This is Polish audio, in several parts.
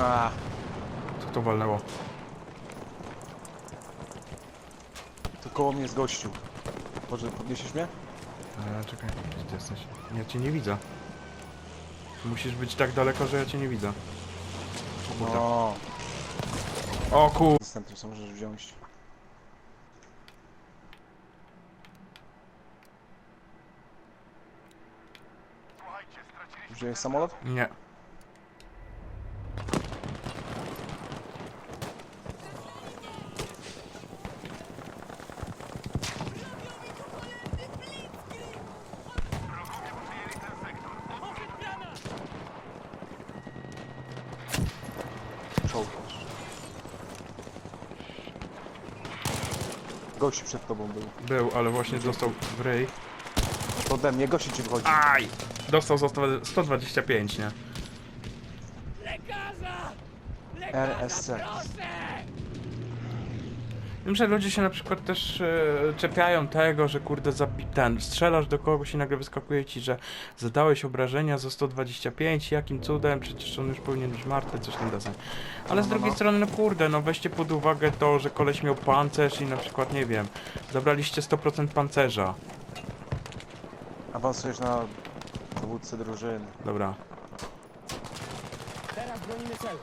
A, Co to walnęło? to koło mnie jest gościu. Może podniesiesz mnie? E, czekaj, gdzie ty jesteś? Ja cię nie widzę. Musisz być tak daleko, że ja cię nie widzę. Kurde. No. O kur... Następnym co możesz wziąć. Wziąłeś samolot? Nie. Czołg. Gość przed tobą był. Był, ale właśnie dostał w ryj. Ode mnie, gości ci wchodzi. Aj! Dostał za 100 125, nie? RSC. Wiem, że ludzie się na przykład też e, czepiają tego, że kurde zabi- ten, strzelasz do kogoś i nagle wyskakuje ci, że zadałeś obrażenia za 125, jakim cudem, przecież on już powinien być martwy, coś tam deseń. Ale z No, no, drugiej no. strony, no kurde, no weźcie pod uwagę to, że koleś miał pancerz i na przykład, nie wiem, zabraliście 100% pancerza. Awansujesz na dowódcę drużyny. Dobra. Teraz bronimy celu.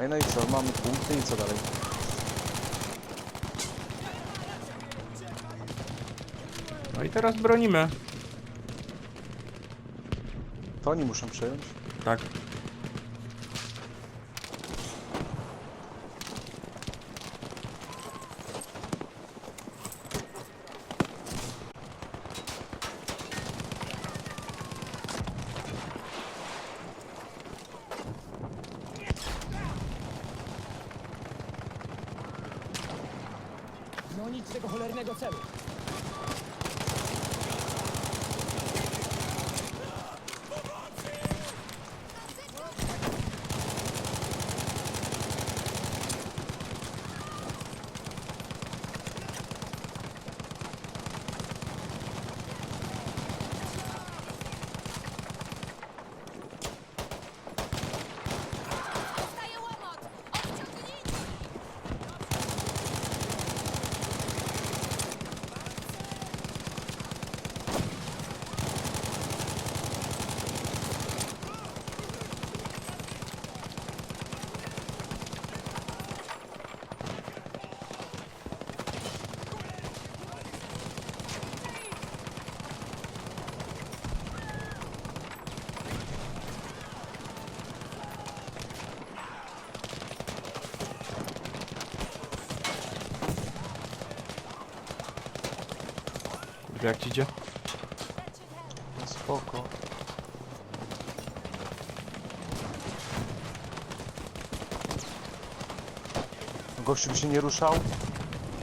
Ej, no i co? Mamy punkty i co dalej? No i teraz bronimy. To oni muszą przejąć. Tak. Jak ci idzie? No spoko. Gościu by się nie ruszał.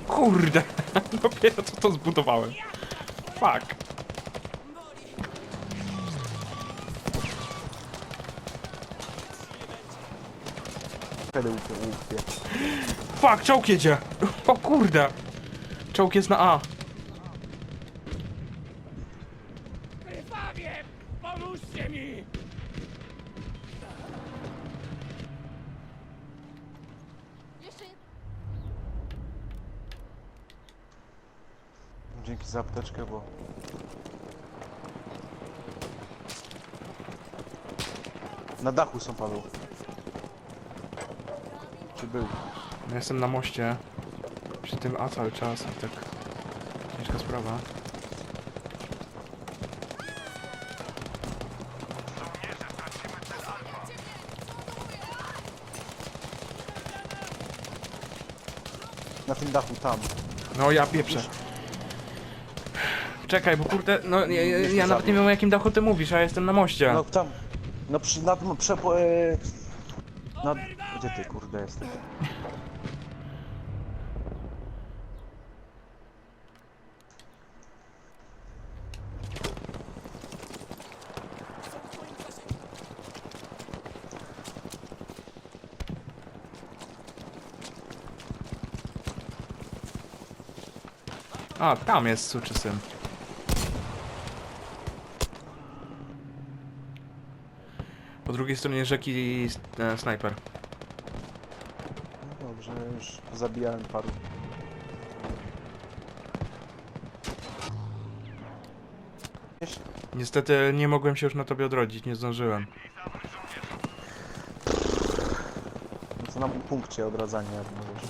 Kurde! Dopiero co to zbudowałem. Fuck. Łupie, łupie. Fuck, czołg jedzie! O kurde! Czołg jest na A. Pomóżcie mi! Jeszcze Dzięki za apteczkę, bo... Na dachu są Paweł. Czy był? Ja jestem na moście. Przy tym A cały czas tak... Ciężka sprawa. Na tym dachu, tam. No ja pieprzę. Czekaj, bo kurde, no ja, ja, ja nawet nie wiem o jakim dachu ty mówisz, a ja jestem na moście. No tam. No przy, na tym przepo... E, na, gdzie ty kurde jesteś? A, tam jest suczysyn. Po drugiej stronie rzeki e, snajper. No dobrze, już zabijałem paru. Niestety nie mogłem się już na tobie odrodzić, nie zdążyłem. No to na punkcie odradzania, jak możesz.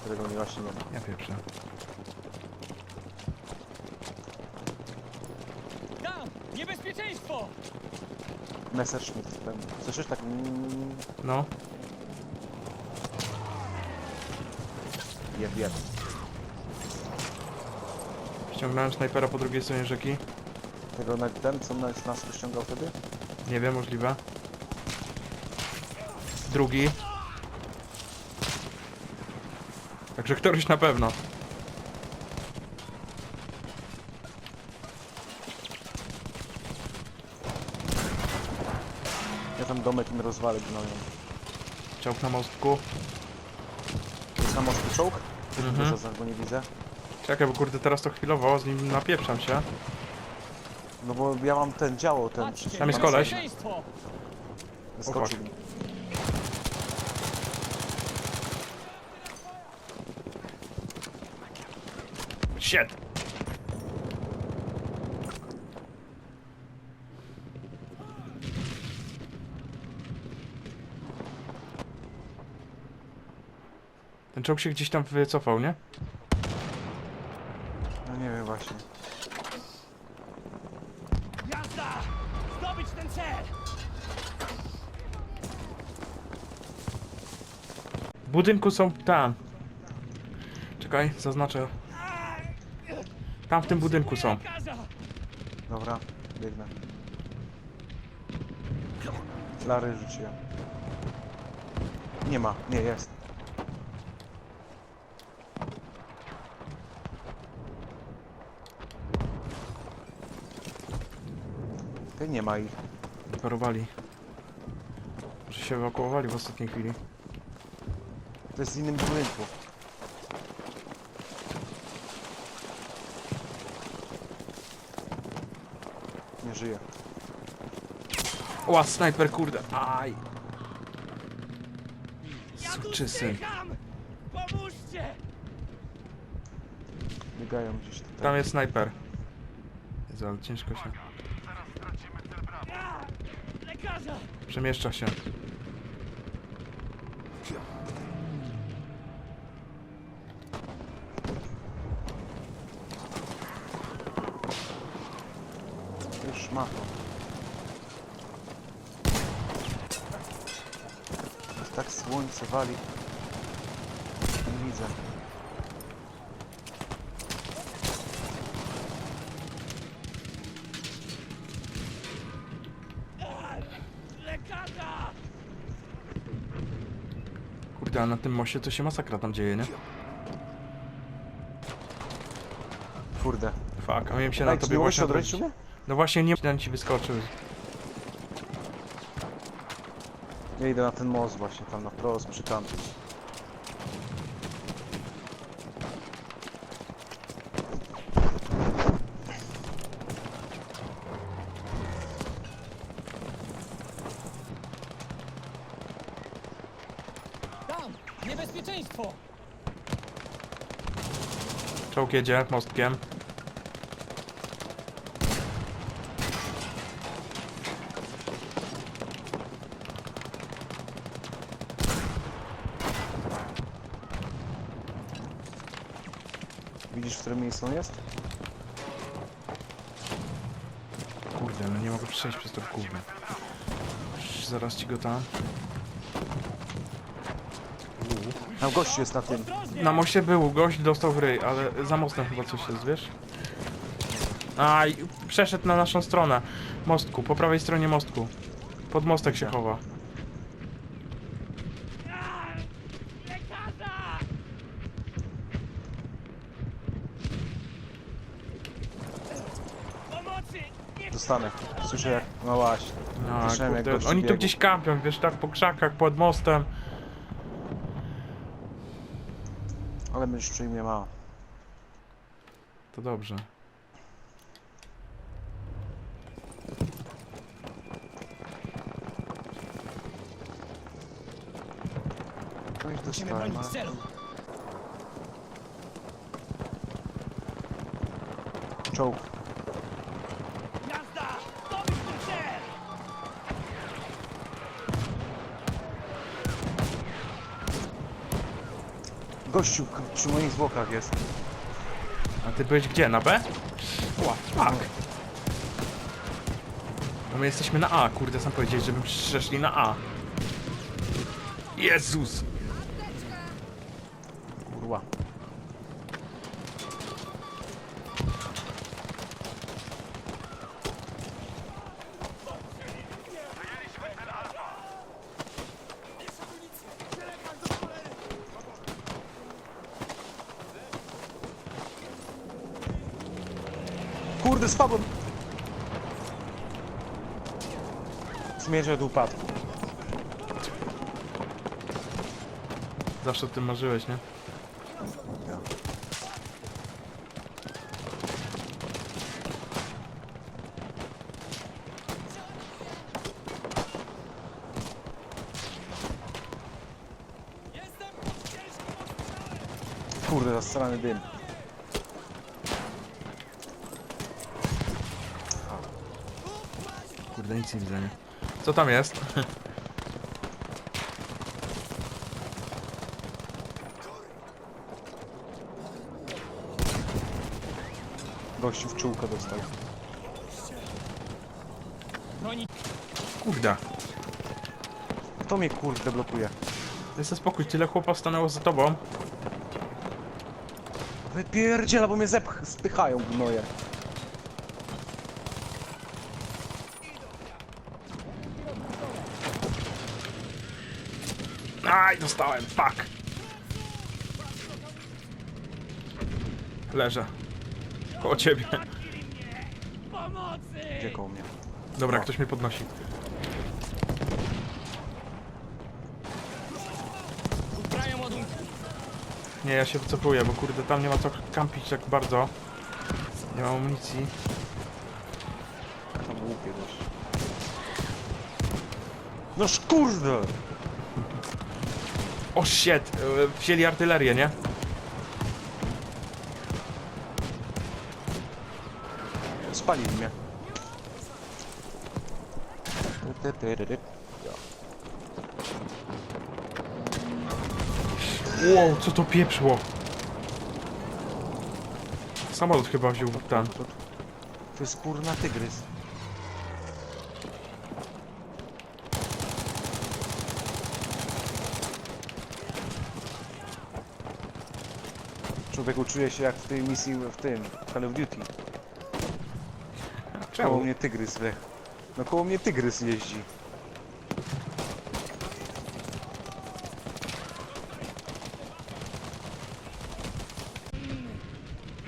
Którego mi właśnie nie ma. Ja pieprzę. Tam! Niebezpieczeństwo! Messerschmitt pewnie. Słyszysz tak? Mm, No, Jeb, jeb. ściągnąłem snajpera po drugiej stronie rzeki. Tego na ten, co nas, nas ściągał wtedy? Nie wiem, możliwe. Drugi. Także któryś na pewno. Tam domek im rozwalę gnoją. Czołg na mostku. Jest na mostu czołg? Mhm. Mhm. go nie widzę. Czekaj, bo kurde teraz to chwilowo, z nim napieprzam się. No bo ja mam ten działo, ten Patrzcie, Tam jest koleś. Skoczył mi. Shit! Ten czołg się gdzieś tam wycofał, nie? No nie wiem właśnie. Jazda! Zdobyć ten cel! W budynku są tam. Czekaj, zaznaczę. Tam w tym budynku są. Dobra, biegnę. Flary rzuciłem. Nie ma, nie jest. Ty nie ma ich. Parowali. Że się ewakuowali w ostatniej chwili. To jest z innym budynku. Nie żyje. Ła, snajper, kurde. Aj. Zdycham! Pomóżcie! Biegają gdzieś tutaj. Tam jest snajper. Jezu, ale ciężko się. A! Lekarza! Przemieszcza się. Już ma to. Tak słońce wali. Nie widzę. A! Lekarza! A na tym moście to się masakra tam dzieje, nie? Kurde. Fuck, a miałem się na Ej, tobie nie właśnie odwrócić. mnie? No właśnie, nie ten ci wyskoczył. Ja idę na ten most właśnie, tam na wprost przy tamtym. Tam! Niebezpieczeństwo! Czołg jedzie mostkiem. Widzisz, w którym miejscu on jest? Kurde, no nie mogę przejść przez to gówno. Zaraz ci go tam. Tam gościu jest na tym. Na moście był, gość dostał w ryj, ale za mostem chyba coś jest, wiesz? Aj, przeszedł na naszą stronę. Mostku, po prawej stronie mostku. Pod mostek się chowa. Dostanę. Słyszę jak... No właśnie. No, Słyszałem, jak kurde, gościu oni tu biegł. gdzieś kampią, wiesz, tak po krzakach, pod mostem. Ale mężczyzn nie ma. To dobrze. Coś Musimy dostałem. Czołg. Gościu przy moich zwłokach jest. A ty byłeś gdzie? Na B? Ła, fuck. No my jesteśmy na A, kurde, sam powiedziałeś, żebym przeszli na A. Jezus! Spadłem! Zmierzę do upadku. Zawsze o tym marzyłeś, nie? Kurde, zastrzelany dym. Nic nie widzę, nie? Co tam jest? Gościu w czółkę dostał. Broni Kurde. Kto mnie kurde blokuje? Daj sobie spokój, tyle chłopa stanęło za tobą. Wypierdziela, bo mnie zepch spychają gnoje. Aj, dostałem, fuck. Leżę. Koło ciebie. Gdzie koło mnie? Dobra, ktoś mnie podnosi. Nie, ja się wycofuję, bo kurde, tam nie ma co kampić tak bardzo. Nie mam amunicji. To głupie też. Noż kurde! O shit! e, Wzięli artylerię, nie? Spalili mnie. Wow, co to pieprzło? Samolot chyba wziął ten. To jest kurna tygrys. Człowieku czuje się jak w tej misji w tym, w Call of Duty. Koło Czemu? mnie tygrys we. No koło mnie tygrys jeździ.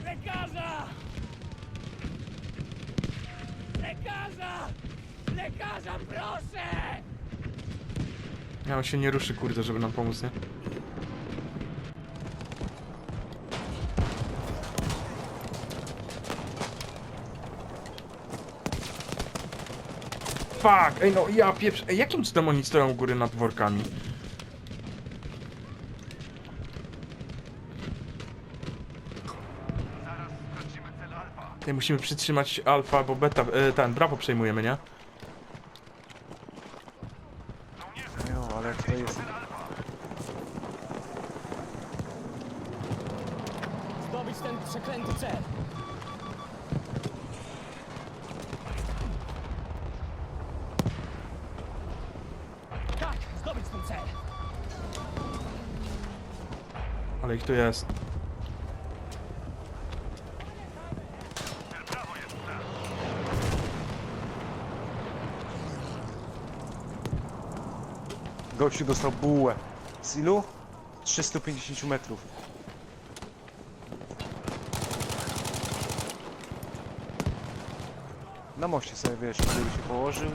Lekarza! Lekarza! Lekarza, proszę! Ja on się nie ruszy, kurde, żeby nam pomóc, nie? Fuck! Ej no, ja pieprz... Ej, jakim cudem oni stoją u góry nad workami? Ej, musimy przytrzymać alfa, bo beta... E, ten, brawo przejmujemy, nie? No, ale jak to jest... Zdobyć ten przeklęty cel. Tak, zdobyć ten cel. Ale ich tu jest. Gościu dostał bułę. Z ilu? 350 metrów. Na moście sobie wiesz, żeby się położył.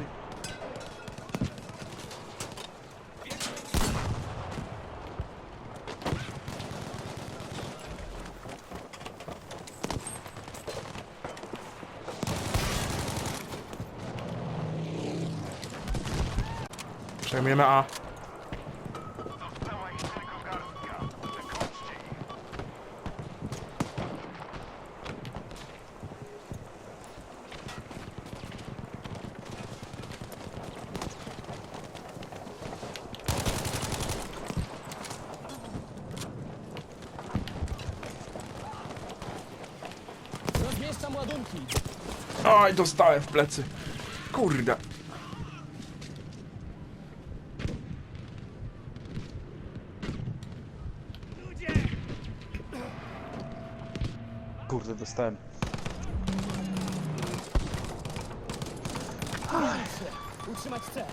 Przejmujemy A. Rozmieszczam ładunki. Oj, dostałem w plecy. Kurde. Dostałem. Utrzymać cel.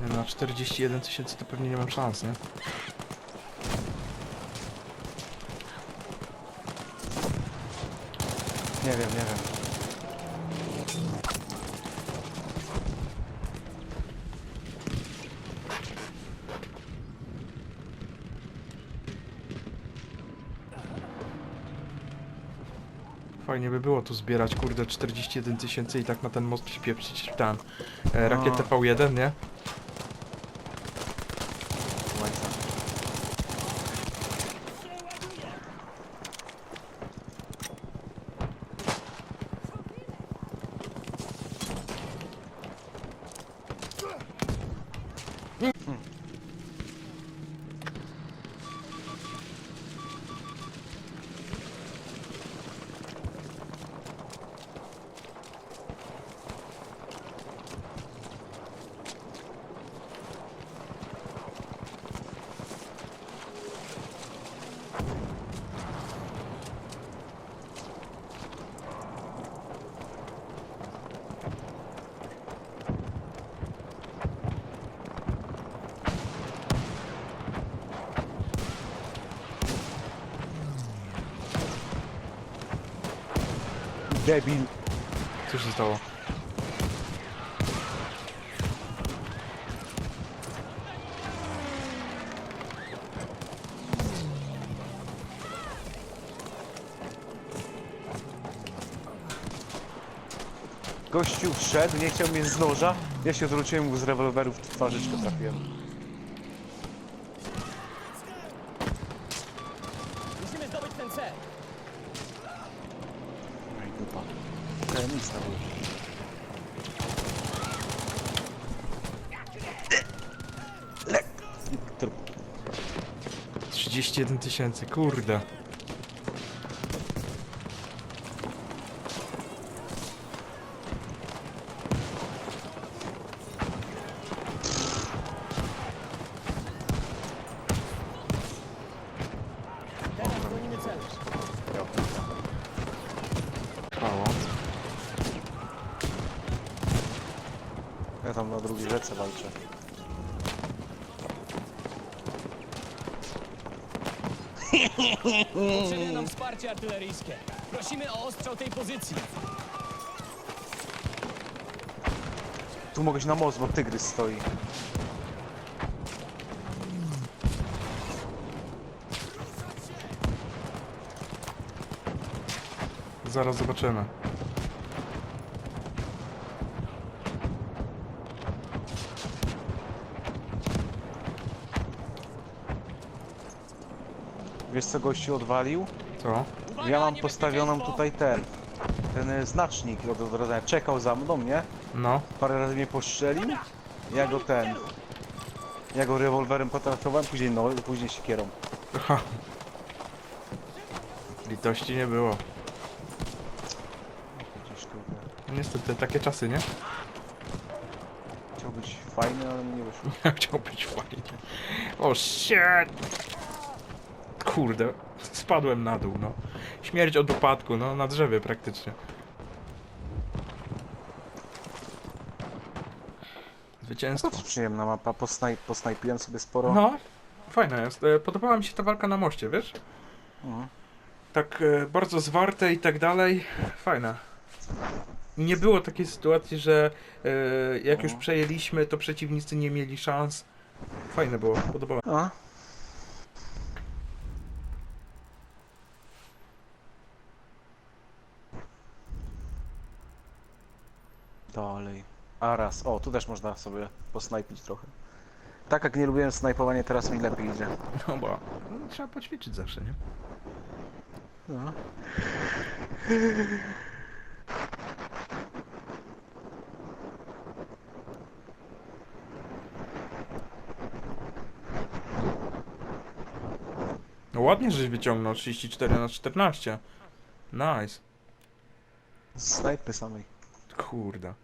Nie, Na 41 tysięcy to pewnie nie mam szans, nie? Nie wiem, nie wiem. Fajnie by było tu zbierać, kurde, 41 tysięcy i tak na ten most przypieprzyć tam e, rakietę No. V1, nie? Łańca. Debil. Co się stało? Gościu wszedł, nie chciał mnie z noża. Ja się odwróciłem mu z rewolweru w twarzyczkę trafiłem. Musimy zdobyć ten cel. Ej, dupa. Tajemnica była. Lek. Trup. 31 tysięcy, kurde. Teraz bronimy celu. Trwało. Ja tam na drugiej rzece walczę. Potrzebne nam artyleryjskie. Prosimy o ostrzał tej pozycji. Tu mogę się na most, bo tygrys stoi. Zaraz zobaczymy. Wiesz co gościu odwalił? Co? Ja mam postawioną tutaj ten. Ten znacznik od odrodzenia. Czekał za mną, nie? No. Parę razy mnie postrzelił. Ja go ten. Ja go rewolwerem potraktowałem, później no, później siekierą. Ha. Litości nie było. Gdzieś kurde. No Niestety, takie czasy, nie? Chciał być fajny, ale mi nie wyszło. Ja chciał być fajnie. O shit! Kurde, spadłem na dół, no. Śmierć od upadku, no, na drzewie praktycznie. No Zwycięstwo. to przyjemna mapa, posnaj, posnajpiłem sobie sporo. No, fajna jest. E, Podobała mi się ta walka na moście, wiesz? Mhm. Tak e, bardzo zwarte i tak dalej. Fajna. I nie było takiej sytuacji, że e, jak już Mhm. przejęliśmy, to przeciwnicy nie mieli szans. Fajne było, podobało. A? Dalej. Aras. O, tu też można sobie posnajpić trochę. Tak jak nie lubiłem snajpowania, teraz mi lepiej idzie. No bo no, trzeba poćwiczyć zawsze, nie? No. ładnie żeś wyciągnął 34 na 14. Nice. Z snajpy samej. Kurde.